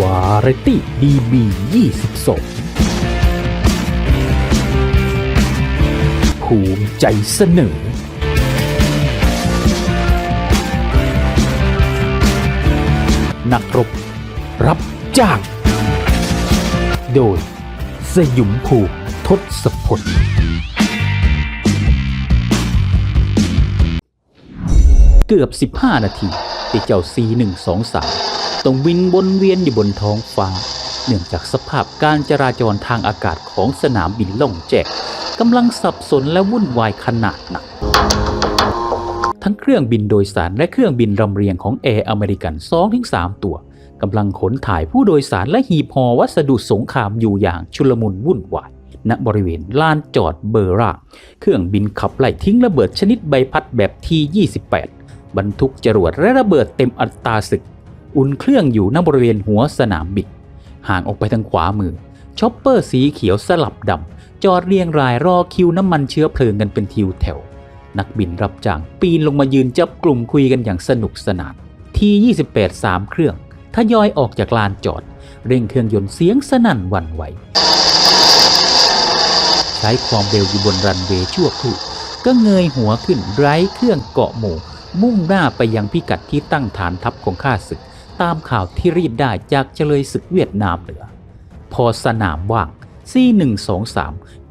วาไรตี้ดีบี22ภูมิใจเสนอ นักรบ รับจ้าง โดย สยุมภูมิทศพลเกือบ 15 นาทีที่เจ้า C123 ต้องวินวนเวียนอยู่บนท้องฟ้า เนื่องจากสภาพการจราจรทางอากาศของสนามบินล่องแจกกำลังสับสนและวุ่นวายขนาดหนัก ทั้งเครื่องบินโดยสารและเครื่องบินลำเรียงของแอร์อเมริกัน 2-3 ตัวกำลังขนถ่ายผู้โดยสารและหีบห่อวัสดุสงครามอยู่อย่างชุลมุนวุ่นวายณบริเวณลานจอดเบอร์ราเครื่องบินขับไล่ทิ้งระเบิดชนิดใบพัดแบบที่28 บรรทุกจรวดและระเบิดเต็มอัตราศึก อุ่นเครื่องอยู่ณบริเวณหัวสนามบินห่างออกไปทางขวามือช็อปเปอร์สีเขียวสลับดำจอดเรียงรายรอคิวน้ำมันเชื้อเพลิงกันเป็นทิวแถว นักบินรับจ้างปีนลงมายืนจับกลุ่มคุยกันอย่างสนุกสนานที่28 3 เครื่องทยอยออกจากลานจอด เร่งเครื่องยนต์เสียงสนั่นวันไหว ใช้ความเร็วอยู่บนรันเวย์ชั่วครู่ก็เงยหัวขึ้นไร้เครื่องเกาะหมู่ มุ่งหน้าไปยังพิกัดที่ตั้งฐานทัพของข้าศึก ตามข่าวที่รีบได้จากเฉลยศึกเวียดนามเหนือ พอสนามว่าง C123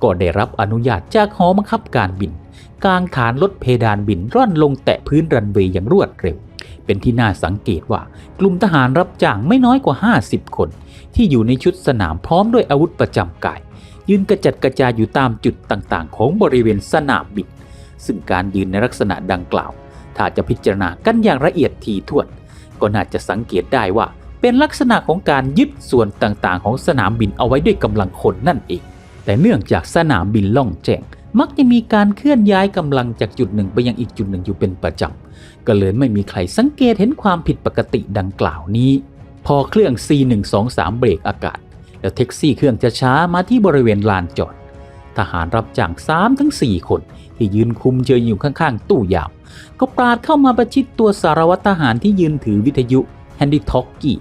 ก็ได้รับอนุญาตจากหอบังคับการบิน กลางฐานลดเพดานบินร่อนลงแตะพื้นรันเวย์อย่างรวดเร็ว เป็นที่น่าสังเกตว่ากลุ่มทหารรับจ้างไม่น้อยกว่า 50 คน ที่อยู่ในชุดสนามพร้อมด้วยอาวุธประจำกาย ยืนกระจัดกระจายอยู่ตามจุดต่างๆ ของบริเวณสนามบิน ซึ่งการยืนในลักษณะดังกล่าว ถ้าจะพิจารณากันอย่างละเอียดถี่ถ้วน ก็น่าจะสังเกตได้ว่า เป็นลักษณะของการยึดส่วนต่างๆ ของสนามบินเอาไว้ด้วยกำลังคนนั่นเอง แต่เนื่องจากสนามบินล่องแจ้งมักจะมีการเคลื่อนย้ายกำลังจากจุดหนึ่งไปยังอีกจุดหนึ่งอยู่เป็นประจำก็เลยไม่มีใครสังเกตเห็นความผิดปกติดังกล่าวนี้ พอเครื่อง C123 เบรกอากาศ แล้วแท็กซี่เครื่องจะช้ามาที่บริเวณลานจอด ทหารรับจ้าง3ทั้ง4คน ที่ยืนคุมเชิญอยู่ข้างๆ ตู้ยามก็ปราดเข้ามาประชิดตัวสารวัตรทหารที่ยืนถือวิทยุแฮนดี้ท็อกกี้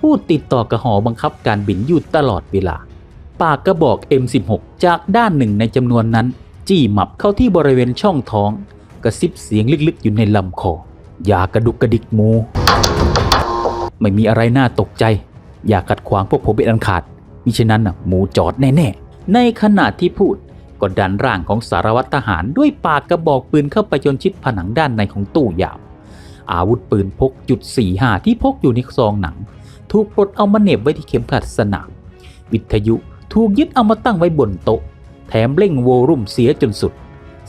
พูดติดต่อกับหอบังคับการบินอยู่ตลอดเวลา ปากกระบอก M16 จากด้านหนึ่งในจำนวนนั้น จี้หมับเข้าที่บริเวณช่องท้อง กระซิบเสียงลึกๆอยู่ในลำคอ อย่ากระดุกกระดิกหมู ไม่มีอะไรน่าตกใจ อย่าขัดขวางพวกผมเป็นอันขาดมิฉะนั้นน่ะหมูจอดแน่ๆ ในขณะที่พูด ก็ดันร่างของสารวัตรทหารด้วยปากกระบอกปืนเข้าไปจนชิดผนังด้านในของตู้ยาม อาวุธปืนพกจุด45ที่พกอยู่ในซองหนัง ถูกปลดเอามาเหน็บไว้ที่เข็มขัดสนาม วิทยุถูกยึดเอามาตั้งไว้บนโต๊ะ แถมเร่งโวลุ่มเสียจนสุด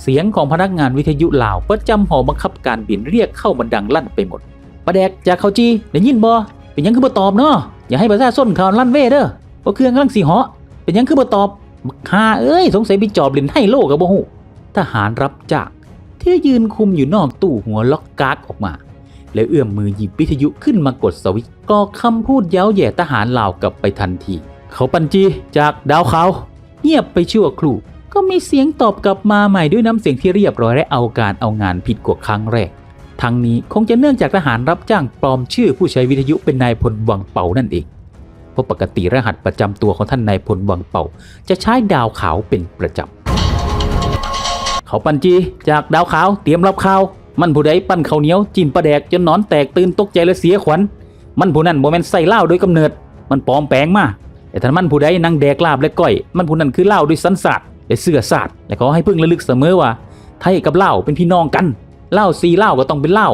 เสียงของพนักงานวิทยุลาวประจำหอบังคับการบินเรียกเข้ามาดังลั่นไปหมดประแดกจากเขาจีได้ยินบ่เป็นยังคือบ่ตอบเนาะอย่าให้ประชาชนข่าวลั่นเว้เด้อว่าเครื่องกำลังสีเหาะเป็นยังคือบ่ตอบ บักฮาเอ้ย สงสัยไปจอบเล่นไฮโลกับบ่ฮู้ทหารรับจาก ที่ยืนคุมอยู่นอกตู้หัวล็อกการ์ดออกมา แล้วเอื้อมมือหยิบวิทยุขึ้นมากดสวิตช์กรอคำพูดเย้าแย่ทหารลาวกลับไปทันที เขาปันจีจากดาวเขาเงียบไปชั่วครู่ก็มีเสียงตอบกลับมาใหม่ด้วยน้ำเสียงที่เรียบร้อยและเอาการเอางานผิดกว่าครั้งแรก ทั้งนี้คงจะเนื่องจากทหารรับจ้างปลอมชื่อผู้ใช้วิทยุเป็นนายพลวังเป่านั่นเอง ราะปกติรหัสประจำตัวของท่านนายพลวังเป่า จะใช้ดาวขาวเป็นประจำเขาปันจีจากดาวขาวเตรียมรับข่าว มันผู้ใดปั้นข้าวเหนียวจิ้มปลาแดกจนนอนแตกตื่นตกใจและเสียขวัญ มันผู้นั้นโมเมนใส่เหล้าโดยกำเนิด มันปลอมแปลงมาแต่ถ้านมันผู้ใดนั่งแดกลาบและก้อย มันผู้นั้นคือเหล้าด้วยสันศาสตร์และเสื้อศาสตร์และขอให้พิ่งระลึกเสมอว่าไทยกับเหล้าเป็นพี่น้องกันเหล้าซีเหล้าก็ต้องเป็นเหล้า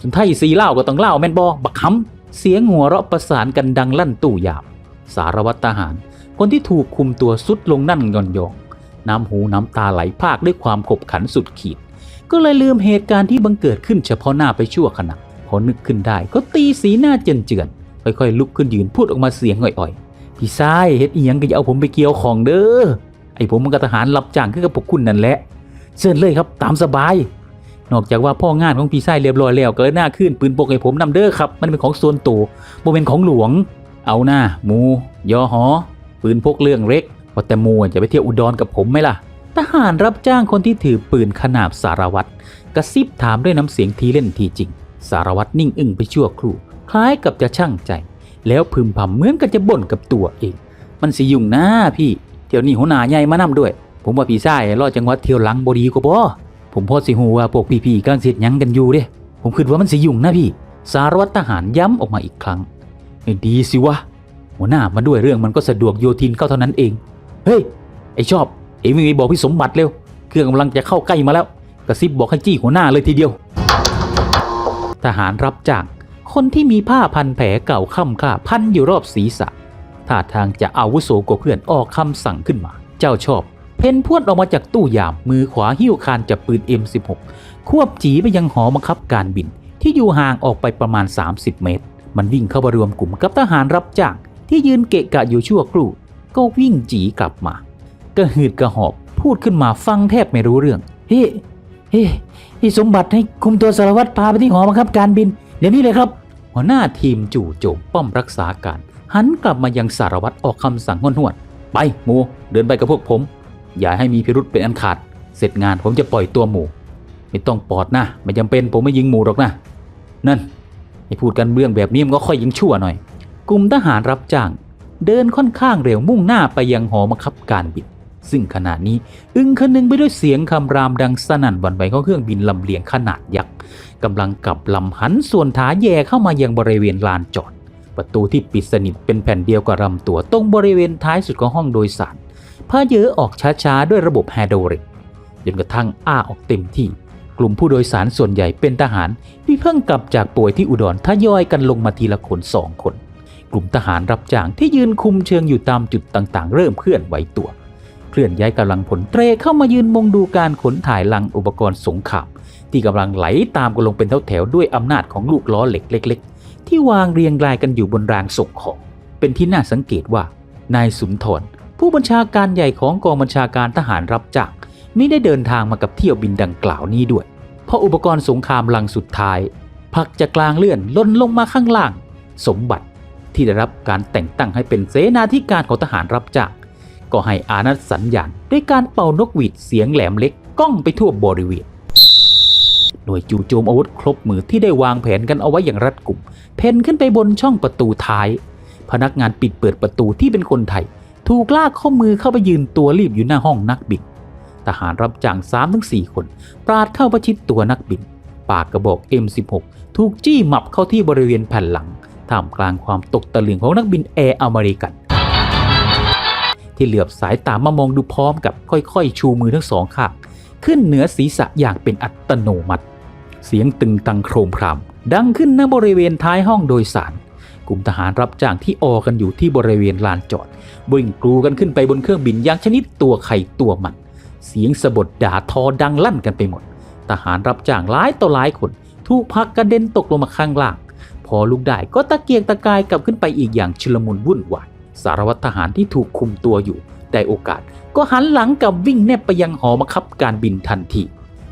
ส่วนไทยซีเหล้าก็ต้องเหล้าแม่นบอบักคำ เสียงหัวเราะประสานกันดังลั่นตู้ยาม สารวัตรทหาร คนที่ถูกคุมตัวสุดลงนั่งยอนยอง น้ำหูน้ำตาไหลพากด้วยความขบขันสุดขีด ก็เลยลืมเหตุการณ์ที่บังเกิดขึ้นเฉพาะหน้าไปชั่วขณะพอนึกขึ้นได้ก็ตีสีหน้าเจนเจือนๆค่อยๆลุกขึ้นยืนพูดออกมาเสียงอ่อยๆ พี่ชายเฮ็ดเอียงก็อย่าเอาผมไปเกี่ยวของเด้อไอ้ผมมันก็ทหารรับจ้างคือกับพวกคุณนั่นแหละเชิญเลยครับตามสบาย นอกจากว่าพ่องานของพี่ชายเรียบร้อยแล้วก็หน้าขึ้นปืนปกให้ผมนำเด้อครับ มันเป็นของส่วนตัวบ่เป็นของหลวง เอาหน้าหมูยอหอ ปืนพกเรื่องเล็กพอแต่มูจะไปเที่ยวอุดรกับผมไหมล่ะ ทหารรับจ้างคนที่ถือปืนขนาบสารวัตรกระซิบถามด้วยน้ำเสียงทีเล่นทีจริง สารวัตรนิ่งอึ้งไปชั่วครู่คล้ายกับจะช่างใจ แล้วพึมพำเหมือนกันจะบ่นกับตัวเอง มันสิยุ่งนะพี่เที่ยวนี้หัวหน้าใหญ่มานํด้วย ผมว่าพี่ชายรอจังหวัดเที่ยวหลังบดีกว่าบ่ ผมพอสิฮู้ว่าพวกพี่ๆกำลังเสร็จยังกันอยู่เด้ผมคิดว่ามันสิยุ่งนะพี่ สารวัตรทหารย้ำออกมาอีกครั้งดีสิวะหัวหน้ามาด้วยเรื่องมันก็สะดวกโยทินเข้าเท่านั้นเอง เฮ้ย ไอชอบ เอ็งวิ่งไปบอกพี่สมบัติเร็ว เครื่องกำลังจะเข้าใกล้มาแล้ว กระซิบบอกให้จี้หัวหน้าเลยทีเดียว ทหารรับจ้างคนที่มีผ้าพันแผลเก่าค่ำค่าพันอยู่รอบศีรษะท่าทางจะอาวุโสกว่าเพื่อนออกคำสั่งขึ้นมา เจ้าชอบ เพนพวดออกมาจากตู้ยาม มือขวาหิ้วคานจับปืน M16 ควบจีไปยังหอบังคับการบิน ที่อยู่ห่างออกไปประมาณ 30 เมตร มันวิ่งเข้ามารวมกลุ่มกับทหารรับจ้างที่ยืนเกะกะอยู่ชั่วครู่ ก็วิ่งจีกลับมา กระหืดกระหอบพูดขึ้นมาฟังแทบไม่รู้เรื่อง เฮ้เฮ้พี่สมบัติให้คุมตัวสารวัตรพาไปที่หอบังคับการบิน เดี๋ยวนี้เลยครับ หัวหน้าทีมจู่โจมป้อมรักษาการ หันกลับมายังสารวัตรออกคำสั่งห้วนๆไปหมูเดินไปกับพวกผม อย่าให้มีพิรุษเป็นอันขาด เสร็จงานผมจะปล่อยตัวหมูไม่ต้องปอดนะไม่จำเป็นผมไม่ยิงหมูหรอกนะ นั่นไอ้พูดกันเรื่องแบบนี้มันก็ค่อยยิงชั่วหน่อย กลุ่มทหารรับจ้าง เดินค่อนข้างเร็วมุ่งหน้าไปยังหอบังคับการบิน ซึ่งขณะนี้อึ้งคนนึงไปด้วยเสียงคำรามดังสนั่นวันไหวของเครื่องบินลำเลียงขนาดยักษ์กำลังกลับลำหันส่วนท้าแย่เข้ามายังบริเวณลานจอด ประตูที่ปิดสนิทเป็นแผ่นเดียวกับลำตัวตรงบริเวณท้ายสุดของห้องโดยสาร พาเยอะออกช้าๆ ด้วยระบบไฮดรอลิกจนกระทั่งอ้าออกเต็มที่ กลุ่มผู้โดยสารส่วนใหญ่เป็นทหารที่เพิ่งกลับจากป่วยที่อุดรทยอยกันลงมาทีละคนสองคน กลุ่มทหารรับจ้างที่ยืนคุมเชิงอยู่ตามจุดต่างๆ เริ่มเคลื่อนไหวตัว เคลื่อนย้ายกำลังผลเตรเข้ามายืนมองดูการขนถ่ายลังอุปกรณ์สงครามที่กำลังไหลตามกันลงเป็นแถวๆด้วยอำนาจของลูกล้อเหล็กเล็ก ๆ ที่วางเรียงรายกันอยู่บนรางส่งของ เป็นที่น่าสังเกตว่านายสุนทร ผู้บัญชาการใหญ่ของกองบัญชาการทหารรับจ้างไม่ได้เดินทางมากับเที่ยวบินดังกล่าวนี้ด้วย เพราะอุปกรณ์สงครามลังสุดท้ายพักจากกลางเลื่อนล่นลงมาข้างล่าง สมบัติที่ได้รับการแต่งตั้งให้เป็นเสนาธิการของทหารรับจ้างก็ให้อานัดสัญญาณด้วยการเป่านกหวีดเสียงแหลมเล็กก้องไปทั่วบริเวณหน่วยจู่โจมอาวุธครบมือที่ได้วางแผนกันเอาไว้อย่างรัดกุม เพนขึ้นไปบนช่องประตูท้าย พนักงานปิดเปิดประตูที่เป็นคนไทย ถูกลากข้อมือเข้าไปยืนตัวรีบอยู่หน้าห้องนักบิน ทหารรับจ้าง3ถึง4คน ปราดเข้าประชิดตัวนักบิน ปากกระบอก M16 ถูกจี้หมับเข้าที่บริเวณแผ่นหลัง ท่ามกลางความตกตะลึงของนักบินแอร์อเมริกัน ที่เหลือบสายตามามองดูพร้อมกับค่อยๆ ชูมือทั้งสองข้างขึ้นเหนือศีรษะอย่างเป็นอัตโนมัติ เสียงตึงตังโครมคราม ดังขึ้นณบริเวณท้ายห้องโดยสาร กลุ่มทหารรับจ้างที่ออกันอยู่ที่บริเวณลานจอดวิ่งกรูกันขึ้นไปบนเครื่องบินอย่างชนิดตัวไข่ตัวมัน เสียงสะบดด่าทอดังลั่นกันไปหมด ทหารรับจ้างหลายต่อหลายคน ถูกพักกระเด็นตกลงมาข้างล่าง พอลุกได้ก็ตะเกียกตะกายกลับขึ้นไปอีกอย่างชุลมุนวุ่นวายสารวัตรทหารที่ถูกคุมตัวอยู่ได้โอกาส ก็หันหลังกลับวิ่งแนบไปยังหอบังคับการบินทันที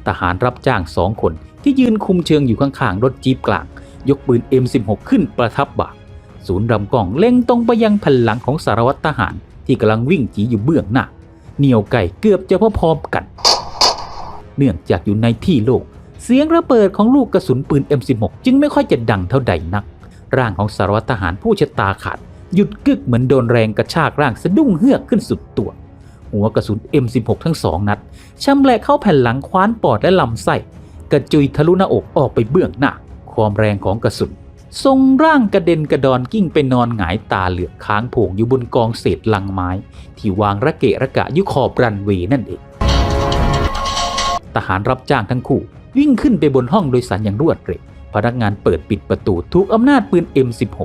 ทหารรับจ้างสองคนที่ยืนคุมเชิงอยู่ข้างๆรถจี๊ปกลาง ยกปืน M16 ขึ้นประทับบ่า ศูนย์รำกล้องเล็งตรงไปยังแผ่นหลังของสารวัตรทหารที่กำลังวิ่งจีอยู่เบื้องหน้าเหนียวไก่เกือบจะพร้อมๆกัน เนื่องจากอยู่ในที่โล่งเสียงระเบิดของลูกกระสุนปืน M16 จึงไม่ค่อยจะดังเท่าใดนัก ร่างของสารวัตรทหารผู้ชะตาขาด หยุดกึกเหมือนโดนแรงกระชากร่างสะดุ้งเฮือกขึ้นสุดตัว หัวกระสุน M16 ทั้งสองนัดชำแหละเข้าแผ่นหลังคว้านปอดและลำไส้กระจุยทะลุหน้าอกออกไปเบื้องหน้า ความแรงของกระสุน ทรงร่างกระเด็นกระดอนกิ้งไปนอนหงายตาเหลือกค้างโผงอยู่บนกองเศษลังไม้ ที่วางระเกะระกะอยุขอบรันเวย์นั่นเอง ทหารรับจ้างทั้งคู่ วิ่งขึ้นไปบนห้องโดยสารอย่างรวดเร็วพนักงานเปิดปิดประตูทุกอำนาจปืน M16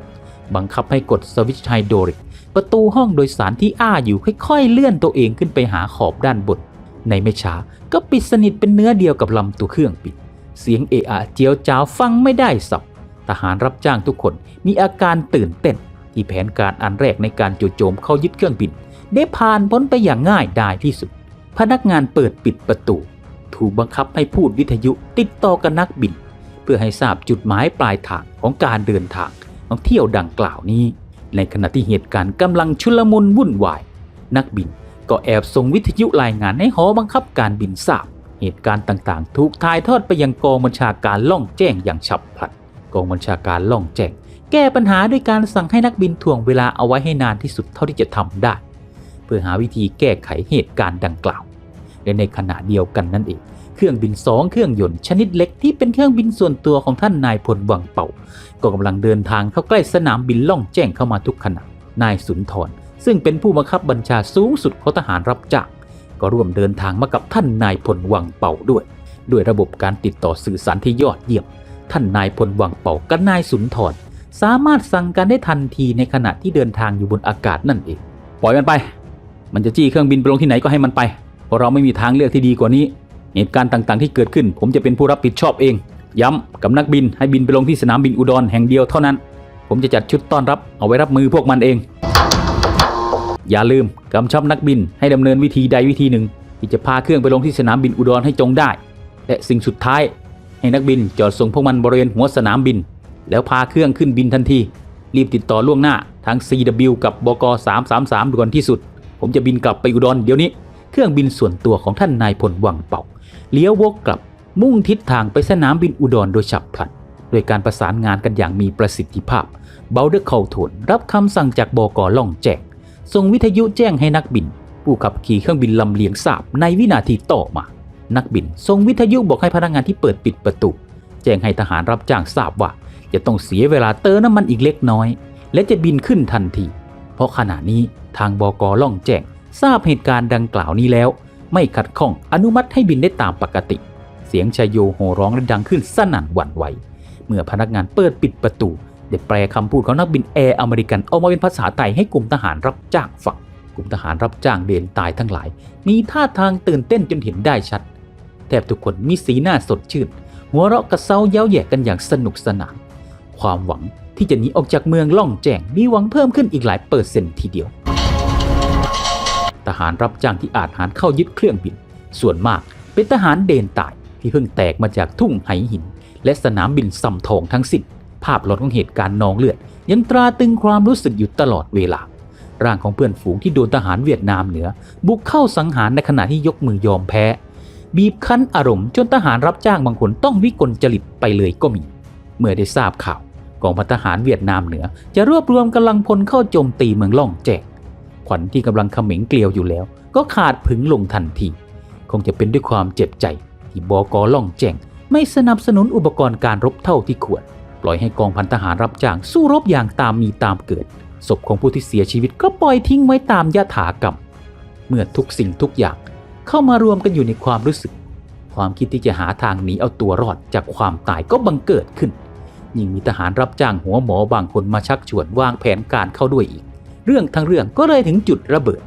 บังคับให้กดสวิตช์ไฮโดริก ประตูห้องโดยสารที่อ้าอยู่ค่อยๆ เลื่อนตัวเองขึ้นไปหาขอบด้านบน ในไม่ช้าก็ปิดสนิทเป็นเนื้อเดียวกับลำตัวเครื่องปิด เสียงเอะอะเจียวจ้าวฟังไม่ได้สับ ทหารรับจ้างทุกคนมีอาการตื่นเต้น ที่แผนการอันแรกในการจู่โจมเข้ายึดเครื่องบิน ได้ผ่านพ้นไปอย่างง่ายดายที่สุด พนักงานเปิดปิดประตู ถูกบังคับให้พูดวิทยุติดต่อกับนักบิน เพื่อให้ทราบจุดหมายปลายทางของการเดินทางของเที่ยวดังกล่าวนี้ ในขณะที่เหตุการณ์กำลังชุลมุนวุ่นวาย นักบินก็แอบส่งวิทยุรายงานให้หอบังคับการบินทราบ เหตุการณ์ต่างๆ ถูกถ่ายทอดไปยังกองบัญชาการล่องแจ้งอย่างฉับพลัน กองบัญชาการล่องแจ้งแก้ปัญหาด้วยการสั่งให้นักบินถ่วงเวลาเอาไว้ให้นานที่สุดเท่าที่จะทำได้ เพื่อหาวิธีแก้ไขเหตุการณ์ดังกล่าว และในขณะเดียวกันนั่นเอง เครื่องบินสองเครื่องยนต์ชนิดเล็กที่เป็นเครื่องบินส่วนตัวของท่านนายพลวังเป่า ก็กำลังเดินทางเข้าใกล้สนามบินล่องแจ้งเข้ามาทุกขณะนายสุนทรซึ่งเป็นผู้บังคับบัญชาสูงสุดของทหารรับจ้างก็ร่วมเดินทางมากับท่านนายพลวังเป่าด้วย ด้วยระบบการติดต่อสื่อสารที่ยอดเยี่ยม ท่านนายพลวังเป่ากับนายสุนทรสามารถสั่งการได้ทันทีในขณะที่เดินทางอยู่บนอากาศนั่นเอง ปล่อยมันไป มันจะจี้เครื่องบินไปลงที่ไหนก็ให้มันไป เพราะเราไม่มีทางเลือกที่ดีกว่านี้ เหตุการณ์ต่างๆ ที่เกิดขึ้น ผมจะเป็นผู้รับผิดชอบเอง ย้ำกับนักบินให้บินไปลงที่สนามบินอุดรแห่งเดียวเท่านั้น ผมจะจัดชุดต้อนรับเอาไว้รับมือพวกมันเอง อย่าลืมกำชับนักบินให้ดำเนินวิธีใดวิธีหนึ่ง ที่จะพาเครื่องไปลงที่สนามบินอุดรให้จงได้ และสิ่งสุดท้าย ให้นักบินจอดส่งพวกมันบริเวณหัวสนามบิน แล้วพาเครื่องขึ้นบินทันที รีบติดต่อล่วงหน้าทาง CW กับบก 333ด่วนที่สุด ผมจะบินกลับไปอุดรเดี๋ยวนี้ เครื่องบินส่วนตัวของท่านนายพลวังเป่าเลี้ยววกกลับมุ่งทิศทางไปสนามบินอุดรโดยฉับพลันโดยการประสานงานกันอย่างมีประสิทธิภาพเบลเดอร์เคาโทนรับคำสั่งจากบกล่องแจกส่งวิทยุแจ้งให้นักบิน ผู้ขับขี่เครื่องบินลำเลียงทราบในวินาทีต่อมา นักบินส่งวิทยุบอกให้พนักงานที่เปิดปิดประตู แจ้งให้ทหารรับจ้างทราบว่า จะต้องเสียเวลาเติมน้ำมันอีกเล็กน้อย และจะบินขึ้นทันที เพราะขณะนี้ทางบกล่องแจ้งทราบเหตุการณ์ดังกล่าวนี้แล้ว ไม่ขัดข้องอนุมัติให้บินได้ตามปกติ เสียงชายโยโห่ร้องและดังขึ้นสนั่นหวั่นไหวเมื่อพนักงานเปิดปิดประตูได้แปลคำพูดของนักบินแอร์อเมริกันออกมาเป็นภาษาไทยให้กลุ่มทหารรับจ้างฟังกลุ่มทหารรับจ้างเดนตายทั้งหลาย มีท่าทางตื่นเต้นจนเห็นได้ชัด แทบทุกคนมีสีหน้าสดชื่น หัวเราะกระเซ้าเย้าแย่กันอย่างสนุกสนาน ความหวังที่จะหนีออกจากเมืองล่องแจ้งมีหวังเพิ่มขึ้นอีกหลายเปอร์เซ็นต์ทีเดียว ทหารรับจ้างที่อาจหารเข้ายึดเครื่องบิน ส่วนมากเป็นทหารเดนตายที่เพิ่งแตกมาจากทุ่งไหหิน และสนามบินซำทองทั้งสิ้นภาพหลอนของเหตุการณ์นองเลือด ยังตราตรึงความรู้สึกอยู่ตลอดเวลา ร่างของเพื่อนฝูงที่โดนทหารเวียดนามเหนือ บุกเข้าสังหารในขณะที่ยกมือยอมแพ้ บีบคั้นอารมณ์จนทหารรับจ้างบางคนต้องวิกลจริตไปเลยก็มี เมื่อได้ทราบข่าวกองพันทหารเวียดนามเหนือ จะรวบรวมกำลังพลเข้าโจมตีเมืองล่องแจกขวัญที่กำลังเขม็งเกลียวอยู่แล้ว ก็ขาดผึงลงทันที คงจะเป็นด้วยความเจ็บใจ ที่บอกล่องแจงไม่สนับสนุนอุปกรณ์การรบเท่าที่ควร ปล่อยให้กองพันทหารรับจ้างสู้รบอย่างตามมีตามเกิดศพของผู้ที่เสียชีวิตก็ปล่อยทิ้งไว้ตามยถากรรม เมื่อทุกสิ่งทุกอย่าง เข้ามารวมกันอยู่ในความรู้สึก ความคิดที่จะหาทางหนีเอาตัวรอดจากความตายก็บังเกิดขึ้น ยิ่งมีทหารรับจ้างหัวหมอบางคนมาชักชวนวางแผนการเข้าด้วยอีก เรื่องทั้งเรื่องก็เลยถึงจุดระเบิด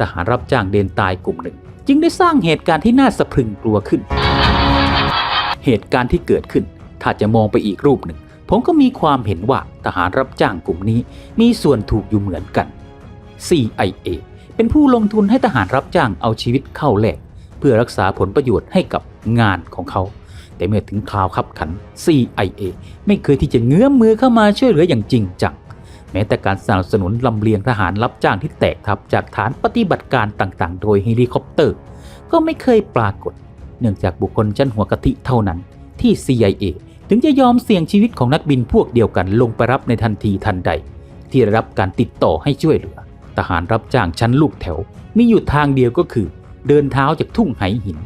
ทหารรับจ้างเดนตายกลุ่มหนึ่ง จึงได้สร้างเหตุการณ์ที่น่าสะพรึงกลัวขึ้น เหตุการณ์ที่เกิดขึ้น ถ้าจะมองไปอีกรูปหนึ่ง ผมก็มีความเห็นว่าทหารรับจ้างกลุ่มนี้มีส่วนถูกอยู่เหมือนกัน CIA เป็นผู้ลงทุนให้ทหารรับจ้างเอาชีวิตเข้าแลกเพื่อรักษาผลประโยชน์ให้กับงานของเขา แต่เมื่อถึงคราวขับขัน CIA ไม่เคยที่จะเงื้อมมือเข้ามาช่วยเหลืออย่างจริงจังแม้แต่การสนับสนุนลำเลียงทหารรับจ้างที่แตกทับจากฐานปฏิบัติการต่างๆ โดยเฮลิคอปเตอร์ ก็ไม่เคยปรากฏ เนื่องจากบุคคลชั้นหัวกะทิเท่านั้น ที่ CIA ถึงจะยอมเสี่ยงชีวิตของนักบินพวกเดียวกันลงไปรับในทันทีทันใด ที่ได้รับการติดต่อให้ช่วยเหลือ ทหารรับจ้างชั้นลูกแถว มีอยู่ทางเดียวก็คือ เดินเท้าจากทุ่งไหหิน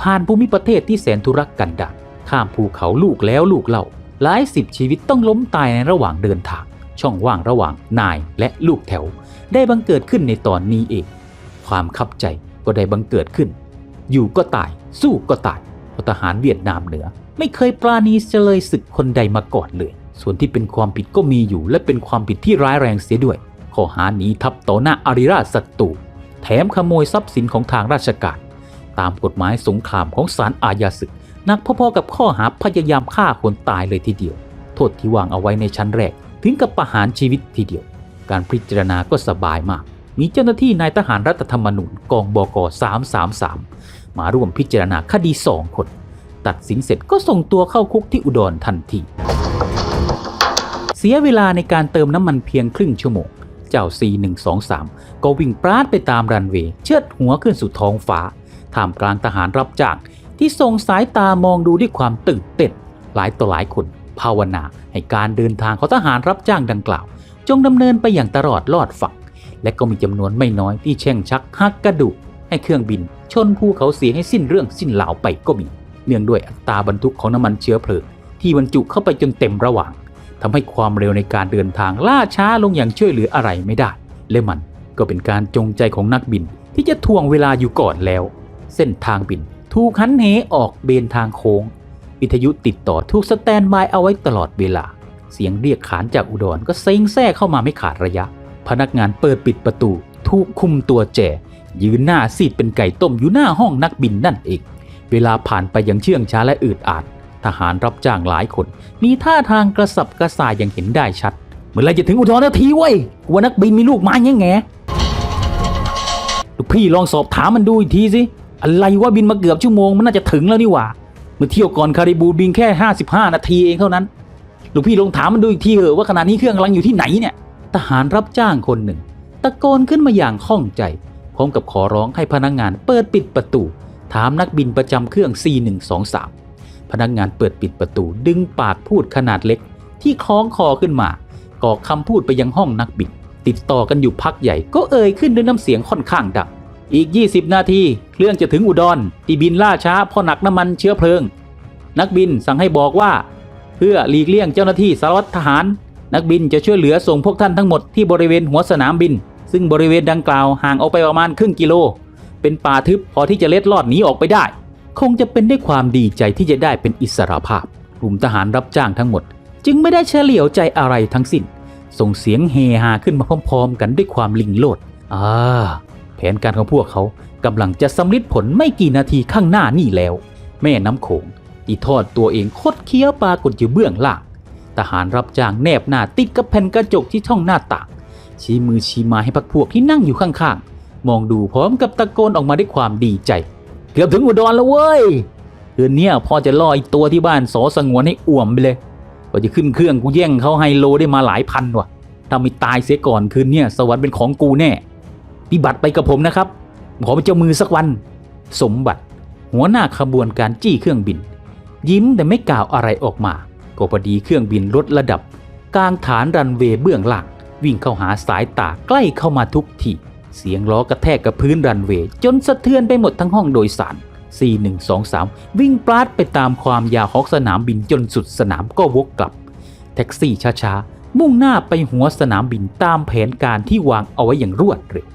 ผ่านภูมิประเทศที่แสนทุรกันดารข้ามภูเขาลูกแล้วลูกเล่าหลายสิบชีวิตต้องล้มตายในระหว่างเดินทาง ช่องว่างระหว่างนายและลูกแถว ได้บังเกิดขึ้นในตอนนี้เอง ความคับใจก็ได้บังเกิดขึ้น อยู่ก็ตาย สู้ก็ตายพทหารเวียดนามเหนือ ไม่เคยปราณีเฉลยศึกคนใดมาก่อนเลย ส่วนที่เป็นความผิดก็มีอยู่และเป็นความผิดที่ร้ายแรงเสียด้วย ข้อหาหนีทับต่อหน้าอาริราชศัตรูแถมขโมยทรัพย์สินของทางราชการ ตามกฎหมายสงครามของศาลอาญาศึกนักพอๆกับข้อหาพยายามฆ่าคนตายเลยทีเดียว โทษที่วางเอาไว้ในชั้นแรก ถึงกับประหารชีวิตทีเดียว การพิจารณาก็สบายมาก มีเจ้าหน้าที่นายทหารรัฐธรรมนูญกองบก 333 มาร่วมพิจารณาคดีสองคน ตัดสินเสร็จก็ส่งตัวเข้าคุกที่อุดรทันที เสียเวลาในการเติมน้ำมันเพียงครึ่งชั่วโมง เจ้า C123 ก็วิ่งปราดไปตามรันเวย์เชิดหัวขึ้นสู่ท้องฟ้าท่ามกลางทหารรับจ้างที่ส่งสายตามองดูด้วยความตื่นเต้นหลายต่อหลายคนภาวนาให้การเดินทางของทหารรับจ้างดังกล่าว จงดำเนินไปอย่างตลอดลอดฝั่งและก็มีจำนวนไม่น้อยที่แช่งชักหักกระดูกให้เครื่องบิน ชนภูเขาเสียให้สิ้นเรื่องสิ้นเหลาไปก็มี เนื่องด้วยอัตราบรรทุกของน้ำมันเชื้อเพลิงที่บรรจุเข้าไปจนเต็มระหว่าง ทำให้ความเร็วในการเดินทางล่าช้าลงอย่างช่วยเหลืออะไรไม่ได้ และมันก็เป็นการจงใจของนักบินที่จะทวงเวลาอยู่ก่อนแล้ว เส้นทางบินถูกหันเหออกเบนทางโค้ง วิทยุติดต่อถูกสแตนบายเอาไว้ตลอดเวลา เสียงเรียกขานจากอุดรก็เซ็งแซ่เข้ามาไม่ขาดระยะ พนักงานเปิดปิดประตู ถูกคุมตัวแจ ยืนหน้าซีดเป็นไก่ต้มอยู่หน้าห้องนักบินนั่นเอง เวลาผ่านไปอย่างเชื่องช้าและอืดอาด ทหารรับจ้างหลายคน มีท่าทางกระสับกระส่ายอย่างเห็นได้ชัด เมื่อไรจะถึงอุดรนาทีเว้ยว่านักบินมีลูกไม้แง่แงลูกพี่ลองสอบถามมันดูอีกทีสิ อะไรว่าบินมาเกือบชั่วโมงมันน่าจะถึงแล้วนี่หว่า เมื่อเที่ยวก่อนคาริบูบินแค่ 55 นาทีเองเท่านั้น ลูกพี่ลองถามมันดูอีกทีเถอะว่าขณะนี้เครื่องกำลังอยู่ที่ไหนเนี่ย ทหารรับจ้างคนหนึ่ง ตะโกนขึ้นมาอย่างข้องใจ พร้อมกับขอร้องให้พนักงานเปิดปิดประตู ถามนักบินประจำเครื่อง C123 พนักงานเปิดปิดประตูดึงปากพูดขนาดเล็ก ที่คล้องคอขึ้นมาก่อคำพูดไปยังห้องนักบินติดต่อกันอยู่พักใหญ่ก็เอ่ยขึ้นด้วยน้ำเสียงค่อนข้างดังอีก 20 นาที เครื่องจะถึงอุดรที่บินล่าช้าเพราะหนักน้ำมันเชื้อเพลิง นักบินสั่งให้บอกว่า เพื่อหลีกเลี่ยงเจ้าหน้าที่สารวัตรทหาร นักบินจะช่วยเหลือส่งพวกท่านทั้งหมดที่บริเวณหัวสนามบิน ซึ่งบริเวณดังกล่าวห่างออกไปประมาณครึ่งกิโล เป็นป่าทึบพอที่จะเล็ดลอดหนีออกไปได้ คงจะเป็นด้วยความดีใจที่จะได้เป็นอิสรภาพ กลุ่มทหารรับจ้างทั้งหมด จึงไม่ได้เฉลียวใจอะไรทั้งสิ้น ส่งเสียงเฮฮาขึ้นมาพร้อมๆ กันด้วยความลิงโลดอ่าแผนการของพวกเขากำลังจะสำลิดผลไม่กี่นาทีข้างหน้านี่แล้ว แม่น้ำโขงที่ทอดตัวเองคดเคี้ยวปรากฏอยู่เบื้องล่างทหารรับจ้างแนบหน้าติดกับแผ่นกระจกที่ช่องหน้าต่างชี้มือชี้มาให้พักพวกที่นั่งอยู่ข้างๆ มองดูพร้อมกับตะโกนออกมาด้วยความดีใจ กือบถึงอุดรแล้วเว้ยคืนนี้พ่อจะล่อไอตัวที่บ้านสอสงวนให้อ่วมไปเลยกว่าจะขึ้นเครื่องกูแย่งเขาไฮโลได้มาหลายพันว่ะถ้าไม่ตายเสียก่อนคืนนี้สวรรค์เป็นของกูแน่ปฏิบัติไปกับผมนะครับขอเป็นเจ้ามือสักวัน สมบัติ หัวหน้าขบวนการจี้เครื่องบิน ยิ้มแต่ไม่กล่าวอะไรออกมา ก็พอดีเครื่องบินลดระดับ กลางฐานรันเวย์เบื้องล่างวิ่งเข้าหาสายตาใกล้เข้ามาทุกที เสียงล้อกระแทกกับพื้นรันเวย์จนสะเทือนไปหมดทั้งห้องโดยสาร 4123 วิ่งปราดไปตามความยาวของสนามบินจนสุดสนามก็วกกลับ แท็กซี่ช้าๆ มุ่งหน้าไปหัวสนามบินตามแผนการที่วางเอาไว้อย่างรวดเร็ว